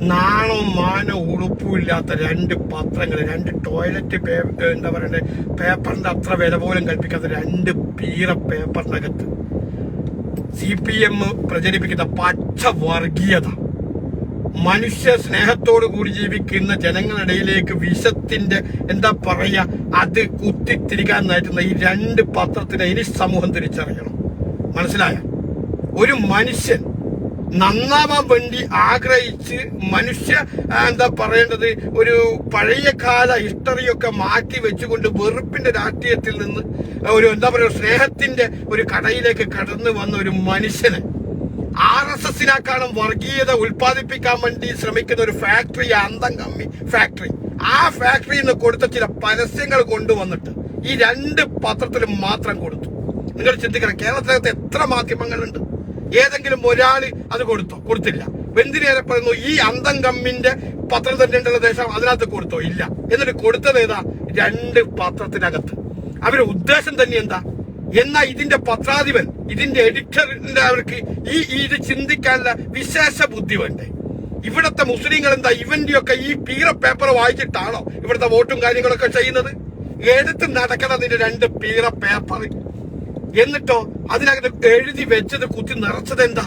നാണോ മാനോ ഉളുപ്പുമില്ലാത്ത രണ്ട് പത്രങ്ങൾ രണ്ട് ടോയ്ലറ്റ് എന്താ പറയണ്ടേ പേപ്പറിന്റെ അത്ര വില പോലും കൽപ്പിക്കാത്ത രണ്ട് പീറ പേപ്പറിനകത്ത് സി പി എം പ്രചരിപ്പിക്കുന്ന പച്ച വർഗീയത. മനുഷ്യ സ്നേഹത്തോടു കൂടി ജീവിക്കുന്ന ജനങ്ങളിടയിലേക്ക് വിഷത്തിന്റെ എന്താ പറയുക അത് കുത്തിത്തിരിക്കാൻ നയറ്റുന്ന ഈ രണ്ട് പത്രത്തിനെ ഇനി സമൂഹം തിരിച്ചറിയണം. മനസ്സിലായ? ഒരു മനുഷ്യൻ നന്നാവാൻ വേണ്ടി ആഗ്രഹിച്ച് മനുഷ്യ എന്താ പറയേണ്ടത് ഒരു പഴയ കാല ഹിസ്റ്ററിയൊക്കെ മാറ്റി വെച്ചുകൊണ്ട് വെറുപ്പിന്റെ രാഷ്ട്രീയത്തിൽ നിന്ന് ഒരു എന്താ പറയുക സ്നേഹത്തിന്റെ ഒരു കടയിലേക്ക് കടന്നു വന്ന ഒരു മനുഷ്യന് ആർ എസ് എസിനെക്കാളും വർഗീയത ഉൽപ്പാദിപ്പിക്കാൻ വേണ്ടി ശ്രമിക്കുന്ന ഒരു ഫാക്ടറി അന്തം കമ്മി ഫാക്ടറി ആ ഫാക്ടറിയിൽ നിന്ന് കൊടുത്ത ചില പരസ്യങ്ങൾ കൊണ്ടുവന്നിട്ട് ഈ രണ്ട് പത്രത്തിലും മാത്രം കൊടുത്തു. നിങ്ങൾ ചിന്തിക്കണം കേരളത്തിനകത്ത് എത്ര മാധ്യമങ്ങളുണ്ട്? ഏതെങ്കിലും ഒരാൾ അത് കൊടുത്തോ? കൊടുത്തില്ല. എന്തിനേറെ പറയുന്നു? ഈ അന്തം കമ്മിന്റെ പത്രം തന്നെയുള്ള ദേശം അതിനകത്ത് കൊടുത്തോ? ഇല്ല. എന്നിട്ട് കൊടുത്തത് ഏതാ? രണ്ട് പത്രത്തിനകത്ത്. അവരുടെ ഉദ്ദേശം തന്നെ എന്താ? എന്നാ ഇതിന്റെ പത്രാധിപൻ ഇതിന്റെ എഡിറ്ററിന്റെ അവർക്ക് ഈ ഇത് ചിന്തിക്കാനുള്ള വിശേഷ ബുദ്ധി വേണ്ടേ? ഇവിടത്തെ മുസ്ലിങ്ങൾ എന്താ? ഇവന്റെയൊക്കെ ഈ പീറ പേപ്പർ വായിച്ചിട്ടാണോ ഇവിടുത്തെ വോട്ടും കാര്യങ്ങളൊക്കെ ചെയ്യുന്നത്? എടുത്ത് നടക്കണതിന്റെ രണ്ട് പീറ പേപ്പർ എന്നിട്ടോ അതിനകത്ത് എഴുതി വെച്ചത് കുത്തി നിറച്ചത് എന്താ?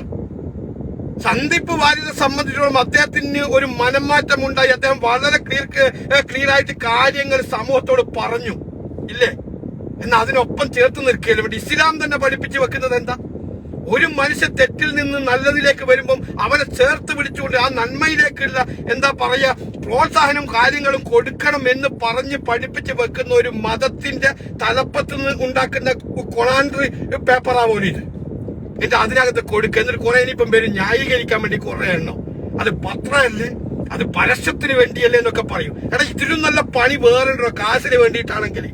സന്ദീപ് വാര്യരെ സംബന്ധിച്ചോളം അദ്ദേഹത്തിന് ഒരു മനംമാറ്റം ഉണ്ടായി അദ്ദേഹം വളരെ ക്ലിയർ ക്ലിയർ ആയിട്ട് കാര്യങ്ങൾ സമൂഹത്തോട് പറഞ്ഞു. ഇല്ലേ? എന്നാൽ അതിനൊപ്പം ചേർത്ത് നിൽക്കുകയല്ലേ ഇസ്ലാം തന്നെ പഠിപ്പിച്ചു വെക്കുന്നത് എന്താ? ഒരു മനുഷ്യ തെറ്റിൽ നിന്ന് നല്ലതിലേക്ക് വരുമ്പം അവനെ ചേർത്ത് പിടിച്ചുകൊണ്ട് ആ നന്മയിലേക്കുള്ള എന്താ പറയാ പ്രോത്സാഹനവും കാര്യങ്ങളും കൊടുക്കണം എന്ന് പറഞ്ഞ് പഠിപ്പിച്ച് വെക്കുന്ന ഒരു മതത്തിന്റെ തലപ്പത്ത് നിന്ന് ഉണ്ടാക്കുന്ന കൊളാൻഡറി പേപ്പറാവോലി ഇത്. എന്നിട്ട് അതിനകത്ത് കൊടുക്കുക എന്നിട്ട് കുറെ ഇനിയിപ്പം പേര് ന്യായീകരിക്കാൻ വേണ്ടി കുറെ എണ്ണം. അത് പത്രമല്ലേ? അത് പരസ്യത്തിന് വേണ്ടിയല്ലേ എന്നൊക്കെ പറയും. എടാ ഇതിലും നല്ല പണി വേറെ കാശിന് വേണ്ടിയിട്ടാണെങ്കിൽ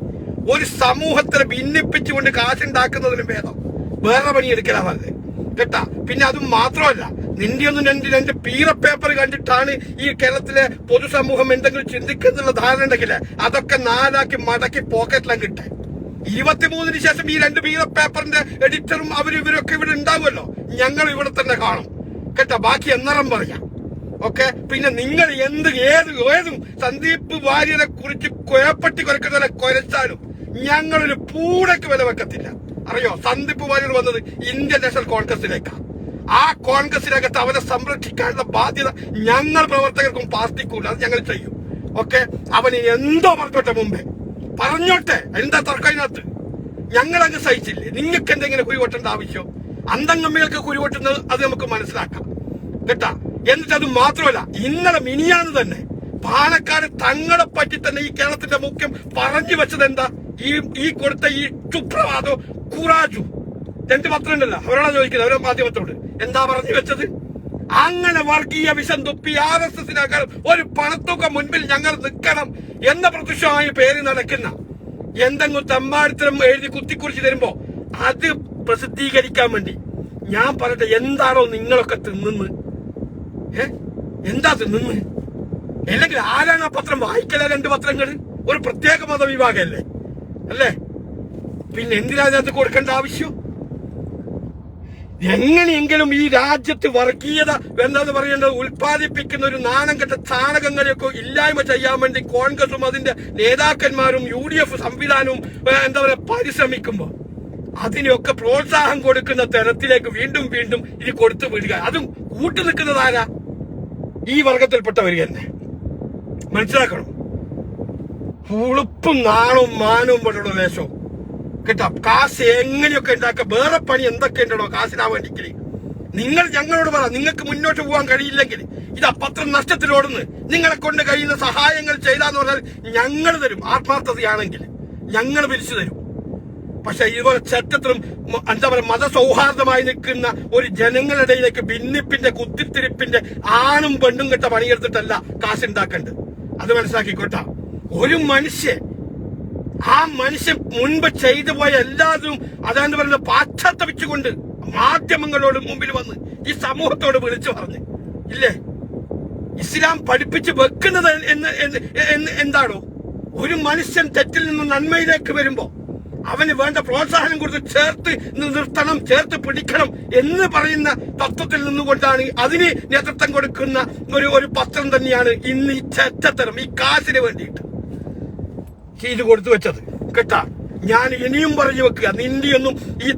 ഒരു സമൂഹത്തിനെ ഭിന്നിപ്പിച്ചുകൊണ്ട് കാശുണ്ടാക്കുന്നതിന് ഭേദം. വേറെ പണി എടുക്കലാ നല്ലത്. കേട്ടാ? പിന്നെ അതും മാത്രമല്ല നിന്റെ ഒന്നും രണ്ട് രണ്ട് പീറ പേപ്പർ കണ്ടിട്ടാണ് ഈ കേരളത്തിലെ പൊതുസമൂഹം എന്തെങ്കിലും ചിന്തിക്കുന്നുള്ള ധാരണ ഉണ്ടെങ്കിൽ അതൊക്കെ നാലാക്കി മടക്കി പോക്കറ്റിലും കിട്ടെ ഇരുപത്തിമൂന്നിന് ശേഷം ഈ രണ്ട് പീറ പേപ്പറിന്റെ എഡിറ്ററും അവരും ഇവരൊക്കെ ഇവിടെ ഉണ്ടാവുമല്ലോ? ഞങ്ങൾ ഇവിടെ തന്നെ കാണും. കേട്ടാ? ബാക്കി എന്നറം പറയാം. ഓക്കെ? പിന്നെ നിങ്ങൾ എന്ത് ഏത് ഏതും സന്ദീപ് വാര്യരെ കുറിച്ച് കുഴപ്പട്ടി കുരക്കുന്നവരെ കുരച്ചാലും ഞങ്ങളൊരു പൂടക്ക് വില വെക്കത്തില്ല. അറിയോ? സന്ദീപ് വാര്യർ വന്നത് ഇന്ത്യൻ നാഷണൽ കോൺഗ്രസിലേക്കാണ് ആ കോൺഗ്രസിനകത്ത് അവരെ സംരക്ഷിക്കാനുള്ള ബാധ്യത ഞങ്ങൾ പ്രവർത്തകർക്കും പാർട്ടിക്കും അത് ഞങ്ങൾ ചെയ്യും. ഓക്കെ? അവൻ എന്തോ പറഞ്ഞോട്ടെ മുമ്പേ. പറഞ്ഞോട്ടെ. എന്താ തർക്കം അതിനകത്ത്? ഞങ്ങൾ അങ്ങ് സഹിച്ചില്ലേ? നിങ്ങൾക്ക് എന്തെങ്കിലും കുരുവട്ടേണ്ട ആവശ്യം? അന്തംഗമ്മികൾക്ക് കുരുവട്ടുന്നത് അത് നമുക്ക് മനസ്സിലാക്കാം. കേട്ടാ? എന്നിട്ട് അത് മാത്രമല്ല ഇന്നലെ മിനിയാന്ന് തന്നെ പാലക്കാട് തങ്ങളെ പറ്റി തന്നെ ഈ കേരളത്തിന്റെ മുഖ്യം പറഞ്ഞു വെച്ചത് എന്താ? ഈ ഈ കൊടുത്ത ഈ സുപ്രഭാതോ കുറാജു. രണ്ട് പത്രം ഉണ്ടല്ലോ അവരോടാ ചോദിക്കുന്നത്. അവരെ മാധ്യമത്തോട്. എന്താ പറഞ്ഞു വെച്ചത്? അങ്ങനെ വർഗീയ വിഷം തുപ്പി ആർ എസ് എസിനേക്കാൾ ഒരു പണത്തുക മുൻപിൽ ഞങ്ങൾ നിൽക്കണം എന്ന പ്രത്യക്ഷമായി പേര് നടക്കുന്ന എന്തെങ്കിലും തെമ്മാടിത്തരം എഴുതി കുത്തിക്കുറിച്ച് തരുമ്പോ അത് പ്രസിദ്ധീകരിക്കാൻ വേണ്ടി ഞാൻ പറയട്ടെ എന്താണോ നിങ്ങളൊക്കെ തിന്നുന്നു എന്താ തിന്നുന്നു അല്ലെങ്കിൽ ആരാണ് ആ പത്രം വായിക്കല രണ്ട് പത്രങ്ങൾ? ഒരു പ്രത്യേക മതവിഭാഗമല്ലേ? അല്ലേ? പിന്നെ എന്തിനാ അതിനകത്ത് കൊടുക്കേണ്ട ആവശ്യം? എങ്ങനെയെങ്കിലും ഈ രാജ്യത്ത് വർഗീയത എന്താന്ന് പറയേണ്ടത് ഉൽപ്പാദിപ്പിക്കുന്ന ഒരു നാണം കെട്ട ചാണകങ്ങളെയൊക്കെ ഇല്ലായ്മ ചെയ്യാൻ വേണ്ടി കോൺഗ്രസും അതിന്റെ നേതാക്കന്മാരും യു ഡി എഫ് സംവിധാനവും എന്താ പറയുക പരിശ്രമിക്കുമ്പോ അതിനൊക്കെ പ്രോത്സാഹം കൊടുക്കുന്ന തരത്തിലേക്ക് വീണ്ടും വീണ്ടും ഇത് കൊടുത്തു വിടുക. അതും കൂട്ടു നിൽക്കുന്നതാരാ ഈ വർഗത്തിൽപ്പെട്ടവർ തന്നെ. മനസ്സിലാക്കണം? ഉളുപ്പും നാണും മാനവും പോലുള്ള ലേശവും കേട്ടോ? കാശ് എങ്ങനെയൊക്കെ ഉണ്ടാക്കുക? വേറെ പണി എന്തൊക്കെ ഉണ്ടോ കാശിനാ വേണ്ടിക്കൽ നിങ്ങൾ ഞങ്ങളോട് പറ നിങ്ങൾക്ക് മുന്നോട്ട് പോകാൻ കഴിയില്ലെങ്കിൽ ഇതാ പത്രം നഷ്ടത്തിലോടുന്ന് നിങ്ങളെ കൊണ്ട് കഴിയുന്ന സഹായങ്ങൾ ചെയ്താന്ന് പറഞ്ഞാൽ ഞങ്ങൾ തരും ആത്മാർത്ഥതയാണെങ്കിൽ ഞങ്ങൾ പിരിച്ചു തരും. പക്ഷെ ഇതുപോലെ ചരിത്രത്തിലും എന്താ പറയുക മതസൗഹാർദ്ദമായി നിൽക്കുന്ന ഒരു ജനങ്ങളിടയിലേക്ക് ഭിന്നിപ്പിന്റെ കുത്തിത്തിരിപ്പിന്റെ ആണും പെണ്ണും കിട്ട പണിയെടുത്തിട്ടല്ല കാശുണ്ടാക്കേണ്ടത് അത് മനസ്സിലാക്കിക്കോട്ട. ഒരു മനുഷ്യൻ ആ മനുഷ്യൻ മുൻപ് ചെയ്തു പോയ എല്ലാതും അതാണ് പറയുന്നത് പാശ്ചാത്തപിച്ചുകൊണ്ട് മാധ്യമങ്ങളോട് മുമ്പിൽ വന്ന് ഈ സമൂഹത്തോട് വിളിച്ചു പറഞ്ഞ്. ഇല്ലേ? ഇസ്ലാം പഠിപ്പിച്ച് വെക്കുന്നത് എന്താണോ? ഒരു മനുഷ്യൻ തെറ്റിൽ നിന്ന് നന്മയിലേക്ക് വരുമ്പോ അവന് വേണ്ട പ്രോത്സാഹനം കൊടുത്ത് ചേർത്ത് നിർത്തണം ചേർത്ത് പിടിക്കണം എന്ന് പറയുന്ന തത്വത്തിൽ നിന്നുകൊണ്ടാണ് അതിന് നേതൃത്വം കൊടുക്കുന്ന ഒരു ഒരു പത്രം തന്നെയാണ് ഇന്ന് ഈ ചെറ്റത്തരം ഈ കാശിന് വേണ്ടിയിട്ട്. ചെയ്തു കൊടുത്തു വെച്ചത്. കേട്ടാ? ഞാൻ ഇനിയും പറഞ്ഞു വെക്കുക. നിന്റെയൊന്നും ഈ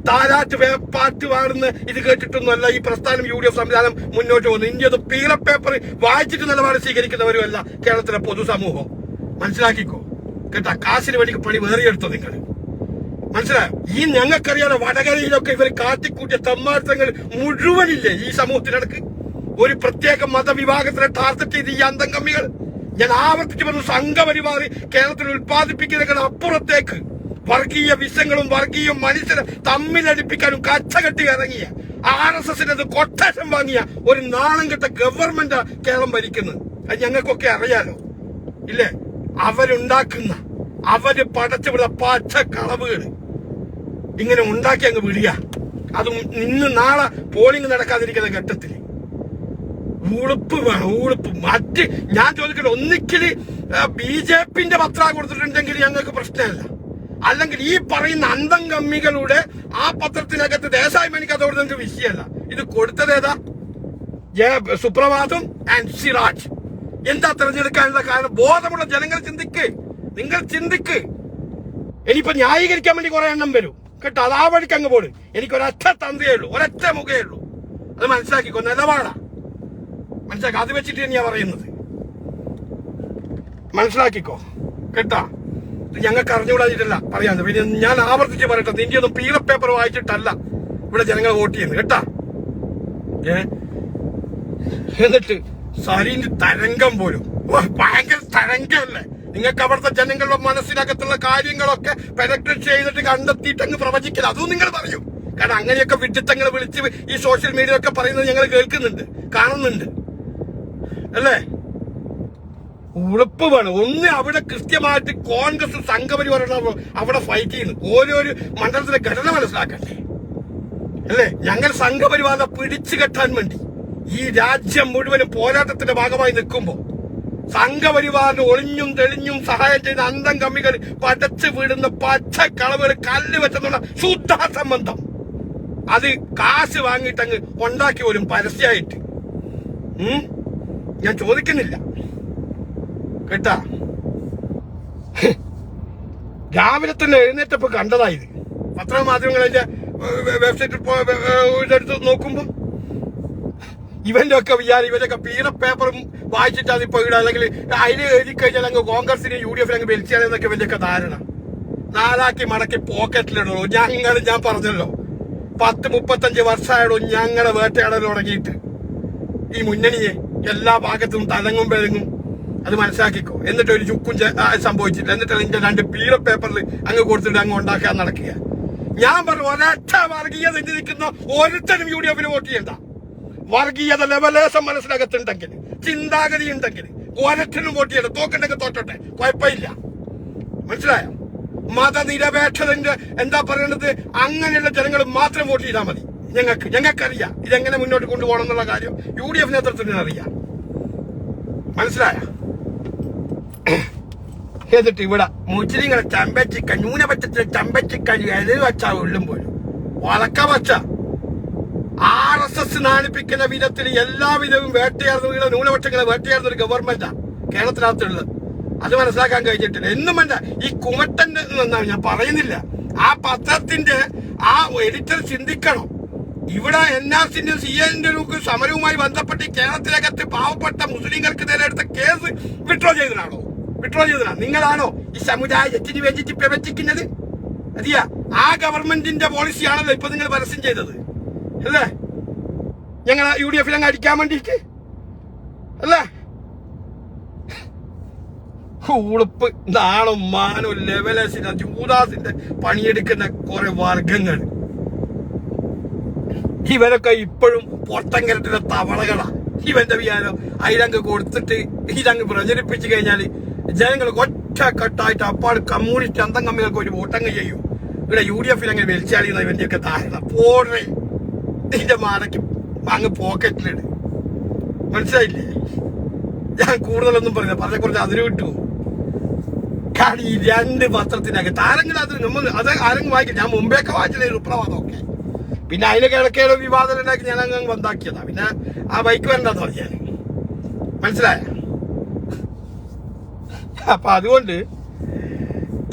വേ- പാട്ട് പാടുന്ന ഇത് കേട്ടിട്ടൊന്നുമല്ല. ഈ പ്രസ്ഥാനം യു ഡി എഫ് സംവിധാനം മുന്നോട്ട് പോകുന്നത് ഇന്ത്യ പീറ പേപ്പർ വായിച്ചിട്ട് നിലപാട് സ്വീകരിക്കുന്നവരുമല്ല കേരളത്തിലെ പൊതുസമൂഹം. മനസ്സിലാക്കിക്കോ? കേട്ടാ കാശിന് വേണ്ടി പണി വേറിയെടുത്തോ നിങ്ങൾ മനസ്സിലായോ? ഈ ഞങ്ങൾക്കറിയാതെ വടകരയിലൊക്കെ ഇവർ കാട്ടിക്കൂട്ടിയ തമ്മാർത്ഥങ്ങൾ മുഴുവനില്ലേ ഈ സമൂഹത്തിനടക്ക്? ഒരു പ്രത്യേക മതവിഭാഗത്തിനെ ടാർഗറ്റ് ചെയ്ത് ഈ അന്തംഗമ്മികൾ ഞാൻ ആവർത്തിച്ചു പറഞ്ഞു സംഘപരിവാറി കേരളത്തിൽ ഉത്പാദിപ്പിക്കുന്നതിനേക്കാൾ അപ്പുറത്തേക്ക് വർഗീയ വിഷങ്ങളും വർഗീയ മനുഷ്യരെ തമ്മിലടിപ്പിക്കാനും കച്ചകെട്ടി ഇറങ്ങിയ ആർ എസ് എസിന്റെ കൊട്ടേഷൻ വാങ്ങിയ ഒരു നാണം കെട്ട ഗവൺമെന്റ് കേരളം ഭരിക്കുന്നത്. അത് ഞങ്ങൾക്കൊക്കെ അറിയാലോ. ഇല്ലേ? അവരുണ്ടാക്കുന്ന അവർ പടച്ചുവിട പച്ച കളവുകൾ ഇങ്ങനെ ഉണ്ടാക്കി അങ്ങ് വിടുക. അതും ഇന്ന് നാളെ പോളിംഗ് നടക്കാതിരിക്കുന്ന ഘട്ടത്തിൽ ഉളുപ്പ് വേണം ഉളുപ്പ് മറ്റ് ഞാൻ ചോദിക്കട്ടെ ഒന്നിക്കൽ ബി ജെ പിന്റെ പത്ര കൊടുത്തിട്ടുണ്ടെങ്കിൽ ഞങ്ങൾക്ക് പ്രശ്നമല്ല. അല്ലെങ്കിൽ ഈ പറയുന്ന അന്തം കമ്മികളുടെ ആ പത്രത്തിനകത്ത് ദേശായി മണിക്ക് അതോട് നിങ്ങൾക്ക് വിഷയമല്ല. ഇത് കൊടുത്തത് ഏതാ? സുപ്രഭാതം ആൻഡ് സിറാജ്. എന്താ തെരഞ്ഞെടുക്കാനുള്ള കാരണം? ബോധമുള്ള ജനങ്ങൾ ചിന്തിക്ക്. നിങ്ങൾ ചിന്തിക്ക്. ഇനിയിപ്പോ ന്യായീകരിക്കാൻ വേണ്ടി കുറെ എണ്ണം വരും. കേട്ടോ? അതാ വഴിക്ക് അങ്ങ് പോലും എനിക്ക് ഒരൊറ്റ ഉള്ളൂ. ഒരൊറ്റ മുഖേ ഉള്ളൂ. അത് മനസ്സിലാക്കിക്കോ. നിലപാടാ. മനസ്സിലാക്കി അത് വെച്ചിട്ട് തന്നെയാ പറയുന്നത്. മനസ്സിലാക്കിക്കോ? കേട്ടാ? ഞങ്ങൾക്ക് അറിഞ്ഞുകൂടാതിട്ടല്ല പറയാന്ന് പിന്നെ ഞാൻ ആവർത്തിച്ച് പറയട്ടെ നിന്റെ ഒന്നും പീറ പേപ്പർ വായിച്ചിട്ടല്ല ഇവിടെ ജനങ്ങൾ വോട്ട് ചെയ്യുന്നത്. കേട്ടാ? എന്നിട്ട് സരീന്റെ തരംഗം പോലും. ഭയങ്കര തരംഗമല്ലേ? നിങ്ങൾക്ക് അവിടുത്തെ ജനങ്ങളുടെ മനസ്സിനകത്തുള്ള കാര്യങ്ങളൊക്കെ പെനക്ട്രേറ്റ് ചെയ്തിട്ട് കണ്ടെത്തിയിട്ട് അങ്ങ് പ്രവചിക്കില്ല അതും നിങ്ങൾ പറയും. കാരണം അങ്ങനെയൊക്കെ വിഡിത്തങ്ങൾ വിളിച്ച് ഈ സോഷ്യൽ മീഡിയ ഒക്കെ പറയുന്നത് ഞങ്ങൾ കേൾക്കുന്നുണ്ട് കാണുന്നുണ്ട്. അല്ലേ? ഉറപ്പ് വേണം. ഒന്ന് അവിടെ കൃത്യമായിട്ട് കോൺഗ്രസ് സംഘപരിവാരം അവിടെ ഫൈറ്റ് ചെയ്യുന്നു. ഓരോ മണ്ഡലത്തിലെ ഘടന മനസ്സിലാക്കട്ടെ അല്ലേ? ഞങ്ങൾ സംഘപരിവാരം പിടിച്ചു കെട്ടാൻ വേണ്ടി ഈ രാജ്യം മുഴുവനും പോരാട്ടത്തിന്റെ ഭാഗമായി നിൽക്കുമ്പോൾ സംഘപരിവാറിന് ഒളിഞ്ഞും തെളിഞ്ഞും സഹായം ചെയ്ത അന്തം കമ്മികൾ പടച്ചു വീടുന്ന പച്ച കളവുകൾ കല്ല് വെച്ചെന്നുള്ള ശുദ്ധ സംബന്ധം അത് കാശ് വാങ്ങിയിട്ടങ്ങ് ഉണ്ടാക്കി വരും പരസ്യമായിട്ട്. ഉം? ഞാൻ ചോദിക്കുന്നില്ല. കേട്ടാ? രാവിലെ തന്നെ എഴുന്നേറ്റപ്പോ കണ്ടതായത് പത്രമാധ്യമങ്ങളിലെ വെബ്സൈറ്റിൽ പോ- ഏ, ഏ, ഇതെടുത്ത് നോക്കുമ്പോ ഇവന്റെ ഒക്കെ വിചാരം ഇവന്റെ ഒക്കെ പീറ പേപ്പറും വായിച്ചിട്ട് അതിപ്പോ ഇടുക അല്ലെങ്കിൽ അതിൽ എഴുതി കഴിഞ്ഞാൽ അങ്ങ് കോൺഗ്രസിന് യു ഡി എഫിന് അങ്ങ് വലിച്ചാലെന്നൊക്കെ ഇവന്റെയൊക്കെ ധാരണ. നാലാക്കി മടക്കി പോക്കറ്റിലിടുള്ളൂ. ഞങ്ങൾ ഞാൻ പറഞ്ഞല്ലോ പത്ത് മുപ്പത്തഞ്ച് വർഷമായുള്ളൂ ഞങ്ങളെ വേട്ടയാടൽ തുടങ്ങിയിട്ട്. ഈ മുന്നണിയെ എല്ലാ ഭാഗത്തും തലങ്ങും പെലങ്ങും അത് മനസ്സിലാക്കിക്കോ. എന്നിട്ട് ഒരു ചുക്കും സംഭവിച്ചിട്ട് എന്നിട്ട് അതിന്റെ രണ്ട് പീറ പേപ്പറിൽ അങ്ങ് കൊടുത്തിട്ട് അങ്ങ് ഉണ്ടാക്കാൻ നടക്കുക. ഞാൻ പറഞ്ഞു ഒരൊറ്റ വർഗീയത നിൽക്കുന്ന ഒരുത്തനും യു ഡി എഫിന് വോട്ട് ചെയ്യണ്ട. വർഗീയത ലെവലേശം മനസ്സിനകത്തുണ്ടെങ്കിൽ ചിന്താഗതി ഉണ്ടെങ്കിൽ ഒരറ്റനും വോട്ട് ചെയ്യണം തോക്കുണ്ടെങ്കിൽ തോറ്റോട്ടെ. കുഴപ്പമില്ല. മനസ്സിലായോ? മതനിരപേക്ഷതന്റെ എന്താ പറയണത്? അങ്ങനെയുള്ള ജനങ്ങൾ മാത്രം വോട്ട് ചെയ്താൽ മതി. ഞങ്ങൾക്ക് ഞങ്ങൾക്കറിയാം. ഇതെങ്ങനെ മുന്നോട്ട് കൊണ്ടുപോകണം എന്നുള്ള കാര്യം യു ഡി എഫ് നേതൃത്വത്തിന് അറിയാം. മനസ്സിലായ? എന്നിട്ട് ഇവിടെ മുസ്ലിങ്ങളെ ചമ്പച്ചിക്ക ന്യൂനപക്ഷത്തിലെ ചമ്പച്ചിക്ക എതിർ വച്ച ഉള്ളും വളക്ക വച്ച ആർ എസ് എസ് നാണിപ്പിക്കുന്ന വിധത്തിൽ എല്ലാവിധവും വേട്ടയാടുന്ന വീട് ന്യൂനപക്ഷങ്ങളെ വേട്ടയാർന്ന ഒരു ഗവൺമെന്റാ കേരളത്തിനകത്തുള്ളത്. അത് മനസ്സിലാക്കാൻ കഴിഞ്ഞിട്ടില്ല. എന്നും വേണ്ട ഈ കുമട്ടന്റെ എന്നാണ് ഞാൻ പറയുന്നില്ല. ആ പത്രത്തിന്റെ ആ എഡിറ്റർ ചിന്തിക്കണം. ഇവിടെ എൻ ആർ സിന്റെ സി എന്റെ സമരവുമായി ബന്ധപ്പെട്ട് കേരളത്തിലകത്ത് പാവപ്പെട്ട മുസ്ലിങ്ങൾക്ക് നേരെ എടുത്ത കേസ് വിഡ്രോ ചെയ്തതാണോ വിഡ്രോ ചെയ്തതാണ് നിങ്ങളാണോ ഈ സമുദായത്തിന് വേണ്ടിയിട്ട് പ്രവചിക്കുന്നത്? അതിയാ ആ ഗവൺമെന്റിന്റെ പോളിസിയാണല്ലോ ഇപ്പൊ നിങ്ങൾ പരസ്യം ചെയ്തത്. അല്ലേ? ഞങ്ങൾ യു ഡി എഫിൽ അങ്ങ് അടിക്കാൻ വേണ്ടിയിട്ട്. അല്ലേ? ഉളുപ്പ് നാളും മാനും ലെവലസിന്റെ ജൂദാസിന്റെ പണിയെടുക്കുന്ന കുറെ വർഗങ്ങൾ ഇവരൊക്കെ ഇപ്പോഴും പൊട്ടങ്കരട്ടിലെ തവളകളാ. ഇവന്റെ വിചാരം അതിലങ്ങ് കൊടുത്തിട്ട് ഇതങ്ങ് പ്രചരിപ്പിച്ചു കഴിഞ്ഞാൽ ജനങ്ങൾ ഒറ്റക്കെട്ടായിട്ട് അപ്പാട് കമ്മ്യൂണിസ്റ്റ് അന്തം കമ്മികൾക്ക് ഒരു വോട്ടങ്ങ് ചെയ്യും. ഇവിടെ യു ഡി എഫിൽ അങ്ങനെ വലിച്ചാടിയുന്ന ഇവന്റെയൊക്കെ ധാരണ. പോടേ. നിന്റെ മാടയ്ക്ക് അങ്ങ് പോക്കറ്റിലിട്. മനസ്സിലായില്ലേ? ഞാൻ കൂടുതലൊന്നും പറഞ്ഞ പറഞ്ഞ കുറച്ച് അതിന് വിട്ടു കാരണം ഈ രണ്ട് പത്രത്തിനകത്ത് ആരെങ്കിലും അത് നമ്മൾ അത് ആരെങ്കിലും വായിക്കും ഞാൻ മുമ്പേയൊക്കെ വായിച്ചില്ല. സുപ്രഭാതമൊക്കെ പിന്നെ അതിന് കിഴക്കേടെ വിവാദം ഉണ്ടാക്കി ഞാൻ അങ്ങ് ബന്ധാക്കിയതാ. പിന്നെ ആ ബൈക്ക് വരണ്ടെന്ന് തോന്നിയാൽ മനസ്സിലായ? അപ്പൊ അതുകൊണ്ട്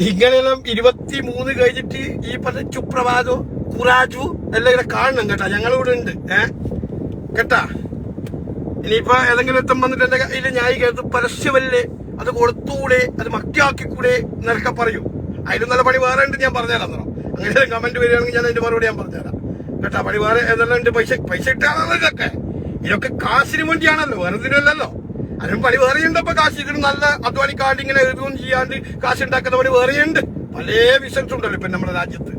ഇങ്ങനെയെല്ലാം ഇരുപത്തി മൂന്ന് കഴിഞ്ഞിട്ട് ഈ പറഞ്ഞ ചുപ്രഭാതോ കുറാജു എല്ലാം ഇവിടെ കാണണം കേട്ടാ. ഞങ്ങളിവിടെ ഉണ്ട്. ഏ? കേട്ടാ? ഇനിയിപ്പോ ഏതെങ്കിലും എത്തം വന്നിട്ട് എന്റെ കയ്യിൽ ന്യായീകരണത് പരസ്യമല്ലേ? അത് കൊടുത്തൂടെ അത് മക്കിയാക്കിക്കൂടെ എന്നൊക്കെ പറയൂ. അതിന് നല്ല പണി വേറെ ഉണ്ട് ഞാൻ പറഞ്ഞുതരാം അങ്ങനെ കമന്റ് വരികയാണെങ്കിൽ ഞാൻ അതിന്റെ മറുപടി ഞാൻ പറഞ്ഞുതരാം. കേട്ടാ പണി വേറെ ഏതെല്ലാം ഉണ്ട് പൈസ പൈസ ഇട്ടാണല്ലോ ഇതൊക്കെ. കാശിന് വേണ്ടിയാണല്ലോ വെറുതിനല്ലല്ലോ അതിനും പണി വേറെയുണ്ട് അപ്പൊ കാശ് ഇതിന് നല്ല അധ്വാനിക്കാണ്ട് ഇങ്ങനെ എഴുതുകയും ചെയ്യാണ്ട് കാശ് ഉണ്ടാക്കുന്ന പണി വേറെയുണ്ട്. പല ബിസിനസ് ഉണ്ടല്ലോ ഇപ്പൊ നമ്മുടെ രാജ്യത്ത്?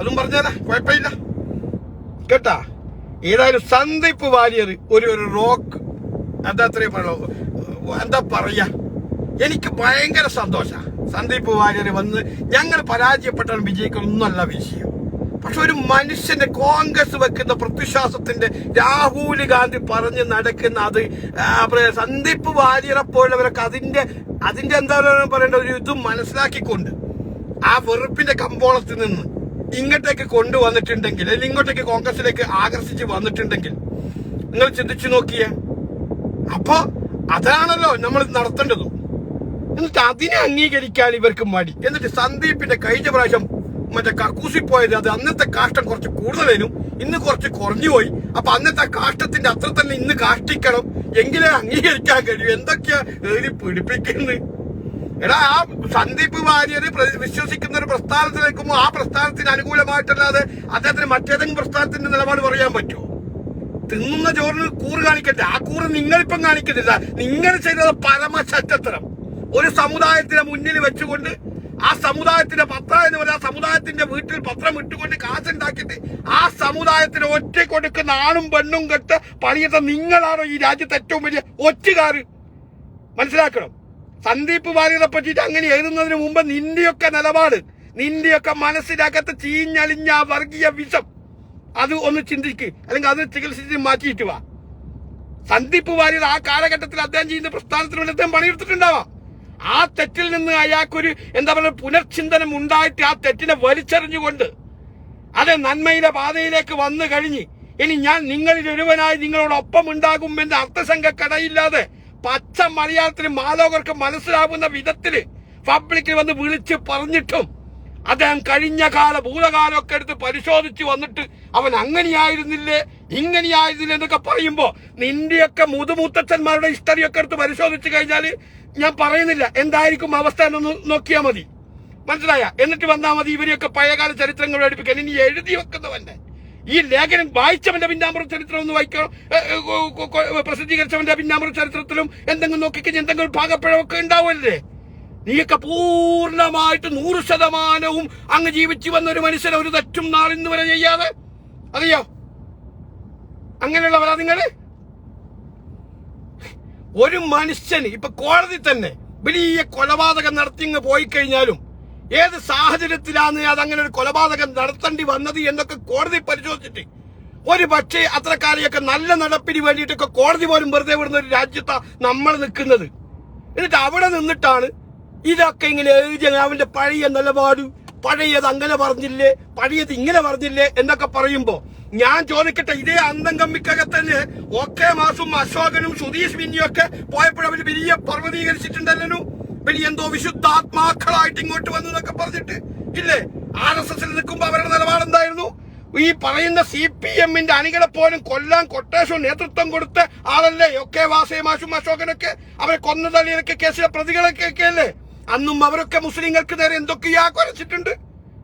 അതും പറഞ്ഞാലാ കുഴപ്പമില്ല. കേട്ടാ ഏതായാലും സന്ദീപ് വാര്യർ ഒരു ഒരു റോക്ക് എന്താ അത്രയും പറയുള്ളൂ എന്താ പറയാ? എനിക്ക് ഭയങ്കര സന്തോഷ. സന്ദീപ് വാര്യർ വന്ന് ഞങ്ങൾ പരാജയപ്പെട്ടാൽ വിജയിക്കണമെന്നല്ല വിഷയം. പക്ഷെ ഒരു മനുഷ്യന്റെ കോൺഗ്രസ് വെക്കുന്ന പ്രത്യുശ്വാസത്തിന്റെ രാഹുൽ ഗാന്ധി പറഞ്ഞ് നടക്കുന്ന അത് സന്ദീപ് വാര്യറെ പോലുള്ളവരൊക്കെ അതിന്റെ അതിന്റെ എന്താ പറയേണ്ട ഒരു ഇത് മനസ്സിലാക്കിക്കൊണ്ട് ആ വെറുപ്പിന്റെ കമ്പോളത്തിൽ നിന്ന് ഇങ്ങോട്ടേക്ക് കൊണ്ടുവന്നിട്ടുണ്ടെങ്കിൽ അല്ലെങ്കിൽ ഇങ്ങോട്ടേക്ക് കോൺഗ്രസിലേക്ക് ആകർഷിച്ച് വന്നിട്ടുണ്ടെങ്കിൽ നിങ്ങൾ ചിന്തിച്ചു നോക്കിയേ. അപ്പോ അതാണല്ലോ നമ്മൾ നടത്തേണ്ടതും. എന്നിട്ട് അതിനെ അംഗീകരിക്കാൻ ഇവർക്ക് മടി. എന്നിട്ട് സന്ദീപിന്റെ കഴിഞ്ഞ പ്രാവശ്യം മറ്റേ കക്കൂസി പോയത് അത് അന്നത്തെ കാഷ്ടം കുറച്ച് കൂടുതലേനും ഇന്ന് കുറച്ച് കുറഞ്ഞു പോയി. അപ്പൊ അന്നത്തെ കാഷ്ടത്തിന്റെ അത്ര തന്നെ ഇന്ന് കാഷ്ടിക്കണം. എങ്കിലേ അംഗീകരിക്കാൻ കഴിയൂ. എന്തൊക്കെയാ എഴുതി പിടിപ്പിക്കുന്നത്? എടാ ആ സന്ദീപ് വാര്യര് വിശ്വസിക്കുന്ന ഒരു പ്രസ്ഥാനത്തിൽ നിൽക്കുമ്പോൾ ആ പ്രസ്ഥാനത്തിന് അനുകൂലമായിട്ടല്ലാതെ അദ്ദേഹത്തിന് മറ്റേതെങ്കിലും പ്രസ്ഥാനത്തിന്റെ നിലപാട് പറയാൻ പറ്റുമോ തിന്നുന്ന ചോറിന് കൂറ് കാണിക്കട്ടെ. ആ കൂറ് നിങ്ങളിപ്പം കാണിക്കുന്നില്ല. നിങ്ങൾ ചെയ്തത് പരമശറ്റത്തരം ഒരു സമുദായത്തിനെ മുന്നിൽ വെച്ചുകൊണ്ട് ആ സമുദായത്തിന്റെ പത്രം എന്ന് പറഞ്ഞാൽ സമുദായത്തിന്റെ വീട്ടിൽ പത്രം ഇട്ടുകൊണ്ട് കാശുണ്ടാക്കിയിട്ട് ആ സമുദായത്തിന് ഒറ്റ കൊടുക്കുന്ന ആണും പെണ്ണും കെട്ട് പണിയിട്ട നിങ്ങളാണോ ഈ രാജ്യത്ത് ഏറ്റവും വലിയ ഒറ്റുകാർ മനസ്സിലാക്കണം. സന്ദീപ് വാര്യരെ പറ്റിയിട്ട് അങ്ങനെ എഴുതുന്നതിന് മുമ്പ് നിന്റെയൊക്കെ നിലപാട് നിന്റെയൊക്കെ മനസ്സിലാക്കാത്ത ചീഞ്ഞളിഞ്ഞ വർഗീയ വിഷം. അത് ഒന്ന് ചിന്തിക്ക്. അല്ലെങ്കിൽ അത് ചികിത്സിച്ച് മാറ്റിയിട്ട് വാ. സന്ദീപ് വാര്യർ ആ കാലഘട്ടത്തിൽ അദ്ദേഹം ചെയ്യുന്ന പ്രസ്ഥാനത്തിന് വേണ്ടി അദ്ദേഹം പണിയെടുത്തിട്ടുണ്ടാവാം. ആ തെറ്റിൽ നിന്ന് അയാൾക്കൊരു എന്താ പറയുക പുനർചിന്തനം ഉണ്ടായിട്ട് ആ തെറ്റിനെ വലിച്ചെറിഞ്ഞുകൊണ്ട് അത് നന്മയുടെ പാതയിലേക്ക് വന്നു കഴിഞ്ഞ് ഇനി ഞാൻ നിങ്ങളിൽ ഒരുവനായി നിങ്ങളോടൊപ്പം ഉണ്ടാകും എന്ന അർത്ഥസംഘക്കടയില്ലാതെ പച്ച മലയാളത്തിന് മാലോകർക്ക് മനസ്സിലാവുന്ന വിധത്തിൽ പബ്ലിക്കിൽ വന്ന് വിളിച്ച് പറഞ്ഞിട്ടും അദ്ദേഹം കഴിഞ്ഞ കാല ഭൂതകാലമൊക്കെ എടുത്ത് പരിശോധിച്ച് വന്നിട്ട് അവൻ അങ്ങനെയായിരുന്നില്ലേ ഇങ്ങനെയായിരുന്നില്ലേ എന്നൊക്കെ പറയുമ്പോ നിന്റെയൊക്കെ മുതുമൂത്തച്ഛന്മാരുടെ ഹിസ്റ്ററിയൊക്കെ എടുത്ത് പരിശോധിച്ച് കഴിഞ്ഞാൽ ഞാൻ പറയുന്നില്ല. എന്തായിരിക്കും അവസ്ഥ എന്നൊന്ന് നോക്കിയാൽ മതി. മനസ്സിലായ? എന്നിട്ട് വന്നാൽ മതി ഇവരെയൊക്കെ പഴയകാല ചരിത്രങ്ങൾ പഠിപ്പിക്കാൻ. ഇനി എഴുതി വെക്കുന്നവന്റെ ഈ ലേഖനം വായിച്ചവന്റെ പിന്നാമ്പുറ ചരിത്രം ഒന്ന് വായിക്കണം. പ്രസിദ്ധീകരിച്ചവന്റെ പിന്നാമ്പുറ ചരിത്രത്തിലും എന്തെങ്കിലും നോക്കിക്കഴിഞ്ഞാൽ എന്തെങ്കിലും ഭാഗപ്പിഴവൊക്കെ ഉണ്ടാവുമല്ലേ? നീയൊക്കെ പൂർണമായിട്ട് നൂറ് ശതമാനവും അങ്ങ് ജീവിച്ചു വന്ന ഒരു മനുഷ്യനെ ഒരു തെറ്റും നാളിന്ന് വരെ ചെയ്യാതെ. അറിയോ അങ്ങനെയുള്ളവരാ നിങ്ങൾ? ഒരു മനുഷ്യൻ ഇപ്പൊ കോടതി തന്നെ വലിയ കൊലപാതകം നടത്തി പോയി കഴിഞ്ഞാലും ഏത് സാഹചര്യത്തിലാണ് അതങ്ങനെ ഒരു കൊലപാതകം നടത്തേണ്ടി വന്നത് എന്നൊക്കെ കോടതി പരിശോധിച്ചിട്ട്. ഒരു പക്ഷേ അത്രക്കാരെയൊക്കെ നല്ല നടപ്പിന് വേണ്ടിയിട്ടൊക്കെ കോടതി പോലും വെറുതെ വിടുന്ന ഒരു രാജ്യത്താ നമ്മൾ നിൽക്കുന്നത്. എന്നിട്ട് അവിടെ നിന്നിട്ടാണ് ഇതൊക്കെ ഇങ്ങനെ എഴുതിയ അവന്റെ പഴയ നിലപാട് പഴയത് അങ്ങനെ പറഞ്ഞില്ലേ പഴയത് ഇങ്ങനെ പറഞ്ഞില്ലേ എന്നൊക്കെ പറയുമ്പോ ഞാൻ ചോദിക്കട്ടെ ഇതേ അന്തം കമ്മിക്കകത്തന്നെ ഒക്കെ മാസും അശോകനും സുധീഷ് മിന്നിയും ഒക്കെ പോയപ്പോഴവര് വലിയ പർവതീകരിച്ചിട്ടുണ്ടല്ലോ വലിയ എന്തോ വിശുദ്ധാത്മാക്കളായിട്ട് ഇങ്ങോട്ട് വന്നു എന്നൊക്കെ പറഞ്ഞിട്ട്. ഇല്ലേ? ആർ എസ് എസിൽ നിൽക്കുമ്പോ അവരുടെ നിലപാട് എന്തായിരുന്നു? ഈ പറയുന്ന സി പി എമ്മിന്റെ അണികളെ പോലും കൊല്ലാൻ കൊട്ടേഷൻ നേതൃത്വം കൊടുത്ത ആളല്ലേ? ഒക്കെ വാസയമാഷും അശോകനൊക്കെ. അവരെ കൊന്ന തള്ളിയൊക്കെ കേസിലെ പ്രതികളൊക്കെ അല്ലേ? അന്നും അവരൊക്കെ മുസ്ലിങ്ങൾക്ക് നേരെ എന്തൊക്കെയാ കുരച്ചിട്ടുണ്ട്?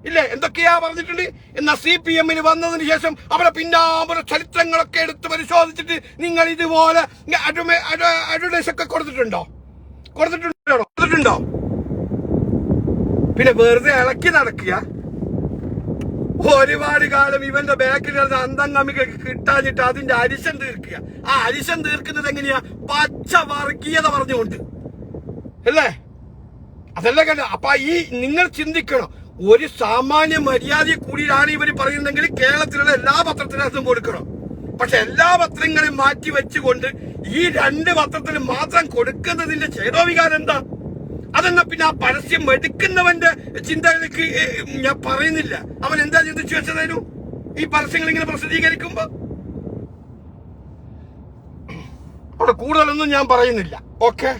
ഇല്ലേ? എന്തൊക്കെയാ പറഞ്ഞിട്ടുണ്ട്? എന്നാ സി പി എമ്മിന് വന്നതിന് ശേഷം അവരെ പിന്നാമ്പുറ ചരിത്രങ്ങളൊക്കെ എടുത്ത് പരിശോധിച്ചിട്ട് നിങ്ങൾ ഇതുപോലെ അഡ്വർടൈസ് ഒക്കെ കൊടുത്തിട്ടുണ്ടോ? കൊടുത്തിട്ടുണ്ടോ? കൊടുത്തിട്ടുണ്ടോ? പിന്നെ വെറുതെ ഇളക്കി നടക്കുക. ഒരുപാട് കാലം ഇവന്റെ ബാക്കിൽ നടന്ന അന്തം കമ്മിക്ക് കിട്ടാഞ്ഞിട്ട് അതിന്റെ അരിശം തീർക്കുക. ആ അരിശം തീർക്കുന്നത് എങ്ങനെയാ? പച്ച വർഗീയത പറഞ്ഞുകൊണ്ട്. അല്ലേ? അതല്ല കണ്ട? അപ്പൊ ഈ നിങ്ങൾ ചിന്തിക്കണം. ഒരു സാമാന്യ മര്യാദ കൂടിയാണ് ഇവർ പറയുന്നതെങ്കിൽ കേരളത്തിലുള്ള എല്ലാ പത്രത്തിനകത്തും കൊടുക്കണം. പക്ഷെ എല്ലാ പത്രങ്ങളും മാറ്റി വെച്ചുകൊണ്ട് ഈ രണ്ട് പത്രത്തിന് മാത്രം കൊടുക്കുന്നതിന്റെ ചേതോവികാരം എന്താ? അതെന്നാ പിന്നെ ആ പരസ്യം എടുക്കുന്നവന്റെ ചിന്തകൾക്ക് ഞാൻ പറയുന്നില്ല. അവൻ എന്താ ചിന്തിച്ചു വെച്ചതായിരുന്നു ഈ പരസ്യങ്ങൾ ഇങ്ങനെ പ്രസിദ്ധീകരിക്കുമ്പോ? അവിടെ കൂടുതലൊന്നും ഞാൻ പറയുന്നില്ല. ഓക്കെ?